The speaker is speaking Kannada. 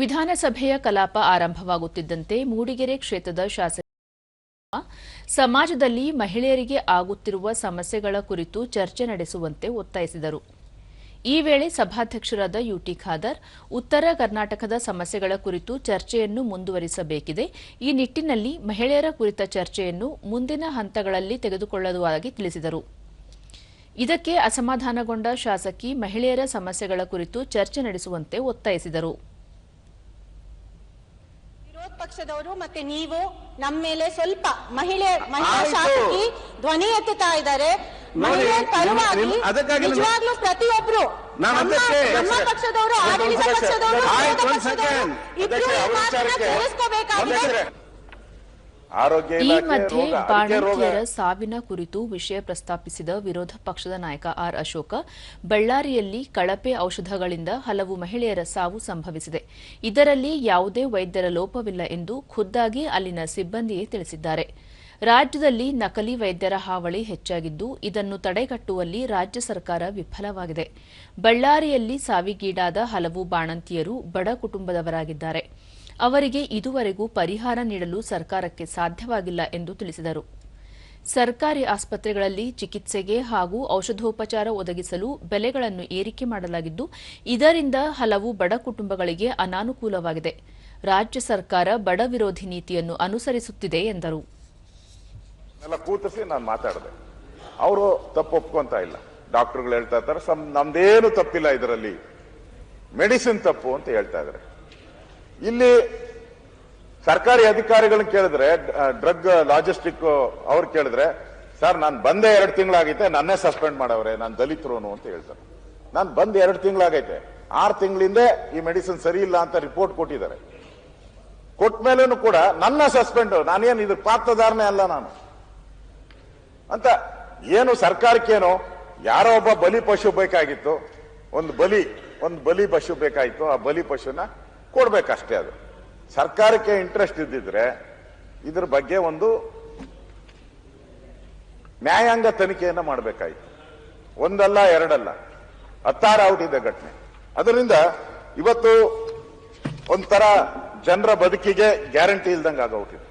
ವಿಧಾನಸಭೆಯ ಕಲಾಪ ಆರಂಭವಾಗುತ್ತಿದ್ದಂತೆ ಮೂಡಿಗೆರೆ ಕ್ಷೇತ್ರದ ಶಾಸಕ ಸಮಾಜದಲ್ಲಿ ಮಹಿಳೆಯರಿಗೆ ಆಗುತ್ತಿರುವ ಸಮಸ್ಯೆಗಳ ಕುರಿತು ಚರ್ಚೆ ನಡೆಸುವಂತೆ ಒತ್ತಾಯಿಸಿದರು. ಈ ವೇಳೆ ಸಭಾಧ್ಯಕ್ಷರಾದ ಯುಟಿ ಖಾದರ್, ಉತ್ತರ ಕರ್ನಾಟಕದ ಸಮಸ್ಯೆಗಳ ಕುರಿತು ಚರ್ಚೆಯನ್ನು ಮುಂದುವರಿಸಬೇಕಿದೆ. ಈ ನಿಟ್ಟಿನಲ್ಲಿ ಮಹಿಳೆಯರ ಕುರಿತ ಚರ್ಚೆಯನ್ನು ಮುಂದಿನ ಹಂತಗಳಲ್ಲಿ ತೆಗೆದುಕೊಳ್ಳುವುದಾಗಿ ತಿಳಿಸಿದರು. ಇದಕ್ಕೆ ಅಸಮಾಧಾನಗೊಂಡ ಶಾಸಕಿ ಮಹಿಳೆಯರ ಸಮಸ್ಯೆಗಳ ಕುರಿತು ಚರ್ಚೆ ನಡೆಸುವಂತೆ ಒತ್ತಾಯಿಸಿದರು. ಪಕ್ಷದವರು ಮತ್ತೆ ನೀವು ನಮ್ಮ ಮೇಲೆ ಸ್ವಲ್ಪ ಮಹಿಳೆ ಮಹಿಳಾ. ಶಾಸಕಿ ಧ್ವನಿ ಎತ್ತುತ್ತಾ ಇದ್ದಾರೆ ಮಹಿಳೆ ಪರವಾಗಿ ನಿಜವಾಗ್ಲೂ ಪ್ರತಿಯೊಬ್ರು ನಮ್ಮ ಪಕ್ಷದವರು ಆಡಳಿತ. ಪಕ್ಷದವರು ವಿರೋಧ ಪಕ್ಷದವರು ಇಬ್ರು ಈ ಮಾತನ್ನ ಕೇಳಿಸ್ಕೋಬೇಕಾಗಿದೆ ಈ ಮಧ್ಯೆ ಬಾಣಂತಿಯರ ಸಾವಿನ ಕುರಿತು ವಿಷಯ ಪ್ರಸ್ತಾಪಿಸಿದ ವಿರೋಧ ಪಕ್ಷದ ನಾಯಕ ಆರ್ ಅಶೋಕ ಬಳ್ಳಾರಿಯಲ್ಲಿ ಕಳಪೆ ಔಷಧಗಳಿಂದ ಹಲವು ಮಹಿಳೆಯರ ಸಾವು ಸಂಭವಿಸಿದೆ. ಇದರಲ್ಲಿ ಯಾವುದೇ ವೈದ್ಯರ ಲೋಪವಿಲ್ಲ ಎಂದು ಖುದ್ದಾಗಿ ಅಲ್ಲಿನ ಸಿಬ್ಬಂದಿಯೇ ತಿಳಿಸಿದ್ದಾರೆ. ರಾಜ್ಯದಲ್ಲಿ ನಕಲಿ ವೈದ್ಯರ ಹಾವಳಿ ಹೆಚ್ಚಾಗಿದ್ದು ಇದನ್ನು ತಡೆಗಟ್ಟುವಲ್ಲಿ ರಾಜ್ಯ ಸರ್ಕಾರ ವಿಫಲವಾಗಿದೆ. ಬಳ್ಳಾರಿಯಲ್ಲಿ ಸಾವಿಗೀಡಾದ ಹಲವು ಬಾಣಂತಿಯರು ಬಡ ಕುಟುಂಬದವರಾಗಿದ್ದಾರೆ. ಅವರಿಗೆ ಇದುವರೆಗೂ ಪರಿಹಾರ ನೀಡಲು ಸರ್ಕಾರಕ್ಕೆ ಸಾಧ್ಯವಾಗಿಲ್ಲ ಎಂದು ತಿಳಿಸಿದರು. ಸರ್ಕಾರಿ ಆಸ್ಪತ್ರೆಗಳಲ್ಲಿ ಚಿಕಿತ್ಸೆಗೆ ಹಾಗೂ ಔಷಧೋಪಚಾರ ಒದಗಿಸಲು ಬೆಲೆಗಳನ್ನು ಏರಿಕೆ ಮಾಡಲಾಗಿದ್ದು, ಇದರಿಂದ ಹಲವು ಬಡ ಕುಟುಂಬಗಳಿಗೆ ಅನಾನುಕೂಲವಾಗಿದೆ. ರಾಜ್ಯ ಸರ್ಕಾರ ಬಡ ವಿರೋಧಿ ನೀತಿಯನ್ನು ಅನುಸರಿಸುತ್ತಿದೆ ಎಂದರು. ಅವರು ತಪ್ಪು ಒಪ್ಕೊಂತ ಇಲ್ಲ. ಡಾಕ್ಟರ್ಗಳು ಹೇಳ್ತಾ ಸಮ್ ನಮ್ದೇನು ತಪ್ಪಿಲ್ಲ ಇದರಲ್ಲಿ. ಮೆಡಿಸಿನ್ ತಪ್ಪು ಅಂತ ಹೇಳ್ತಾ ಇದ್ದಾರೆ. ಇಲ್ಲಿ ಸರ್ಕಾರಿ ಅಧಿಕಾರಿಗಳನ್ನ ಕೇಳಿದ್ರೆ ಡ್ರಗ್ ಲಾಜಿಸ್ಟಿಕ್ ಅವ್ರು ಕೇಳಿದ್ರೆ, ಸರ್, ನಾನು ಬಂದೆ ಎರಡು ತಿಂಗಳಾಗೈತೆ, ನನ್ನೇ ಸಸ್ಪೆಂಡ್ ಮಾಡವ್ರೆ, ನಾನು ದಲಿತರೋನು ಅಂತ ಹೇಳ್ತಾರೆ. ನಾನು ಬಂದ್ ಎರಡು ತಿಂಗಳಾಗೈತೆ. ಆರು ತಿಂಗಳಿಂದ ಈ ಮೆಡಿಸಿನ್ ಸರಿ ಇಲ್ಲ ಅಂತ ರಿಪೋರ್ಟ್ ಕೊಟ್ಟಿದ್ದಾರೆ. ಕೊಟ್ಟ ಮೇಲೂ ಕೂಡ ನನ್ನ ಸಸ್ಪೆಂಡ್ ನಾನೇನು ಇದ್ರ ಪಾತ್ರಧಾರಣೆ ಅಲ್ಲ ನಾನು. ಅಂತ ಏನು ಸರ್ಕಾರಕ್ಕೇನು, ಯಾರೋ ಒಬ್ಬ ಬಲಿ ಪಶು ಬೇಕಾಗಿತ್ತು, ಒಂದು ಬಲಿ ಒಂದು ಬಲಿ ಪಶು ಬೇಕಾಗಿತ್ತು ಆ ಬಲಿ ಪಶುನ ಕೊಡ್ಬೇಕಷ್ಟೇ ಅದು. ಸರ್ಕಾರಕ್ಕೆ ಇಂಟ್ರೆಸ್ಟ್ ಇದ್ದಿದ್ರೆ ಇದ್ರ ಬಗ್ಗೆ ಒಂದು ನ್ಯಾಯಾಂಗ ತನಿಖೆಯನ್ನ ಮಾಡಬೇಕಾಯಿತು. ಒಂದಲ್ಲ, ಎರಡಲ್ಲ. ಹತ್ತಾರು ಔಟ್ ಇದೆ ಘಟನೆ. ಅದರಿಂದ ಇವತ್ತು ಒಂಥರ ಜನರ ಬದುಕಿಗೆ ಗ್ಯಾರಂಟಿ ಇಲ್ದಂಗೆ ಆಗೌಟಿದೆ